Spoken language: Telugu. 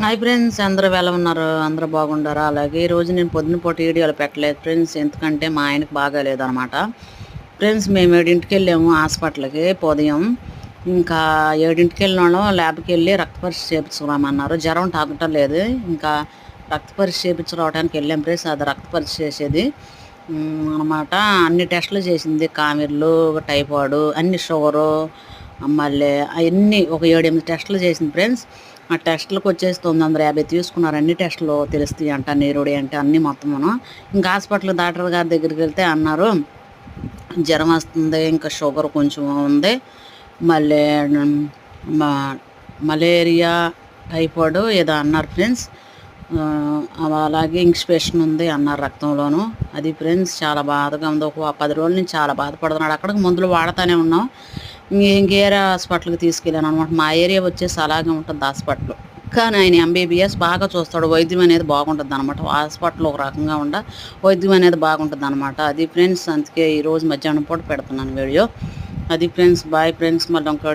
హాయ్ ఫ్రెండ్స్ అందరూ ఎలా ఉన్నారు? అందరూ బాగుండారా? అలాగే ఈ రోజు నేను పొద్దున పూట వీడియోలు పెట్టలేదు ఫ్రెండ్స్ ఎందుకంటే మా ఆయనకు బాగాలేదు అనమాట ఫ్రెండ్స్ మేము ఏడింటికి వెళ్ళాము హాస్పిటల్కి ఉదయం. ఇంకా ఏడింటికి వెళ్ళిన వాళ్ళం ల్యాబ్కి వెళ్ళి రక్త పరీక్ష చేయించుకురామన్నారు జ్వరం తాగటం లేదు. ఇంకా రక్త పరీక్ష చేయించుకోవడానికి వెళ్ళాం ఫ్రెండ్స్ అది రక్త పరీక్ష చేసేది. అనమాట అన్ని టెస్టులు చేసింది. కామెర్లు టైఫాయిడ్ అన్ని షుగరు మళ్ళీ అవన్నీ ఒక ఏడు ఎనిమిది టెస్టులు చేసింది ఫ్రెండ్స్. ఆ టెస్టులకు వచ్చేసి తొమ్మిది వందల యాభై తీసుకున్నారు. అన్ని టెస్టులు తెలుస్తాయి అంట నీరుడి అంటే అన్ని మొత్తమును. ఇంకా హాస్పిటల్ డాక్టర్ గారి దగ్గరికి వెళ్తే అన్నారు జ్వరం వస్తుంది ఇంకా షుగర్ కొంచెం ఉంది. మళ్ళీ మలేరియా టైఫాయిడ్ ఏదో అన్నారు ఫ్రెండ్స్. అలాగే ఇన్స్పిరేషన్ ఉంది అన్నారు రక్తంలోను. అది ఫ్రెండ్స్ చాలా బాధగా ఉంది. ఒక పది రోజుల నుంచి చాలా బాధపడుతున్నాడు. అక్కడికి మందులు వాడుతూనే ఉన్నాం. ఇంక- ఇంకేరే హాస్పిటల్కి తీసుకెళ్ళాను అనమాట. మా ఏరియా వచ్చేసి అలాగే ఉంటుంది హాస్పిటల్. కానీ ఆయన ఎంబీబీఎస్ బాగా చూస్తాడు. వైద్యం అనేది బాగుంటుంది అనమాట. హాస్పిటల్ ఒక రకంగా ఉండ వైద్యం అనేది బాగుంటుంది అనమాట. అది ఫ్రెండ్స్ అందుకే ఈరోజు మధ్యాహ్నం పూట పెడుతున్నాను వీడియో. అది ఫ్రెండ్స్ బాయ్ ఫ్రెండ్స్ మళ్ళీ ఇంకోటి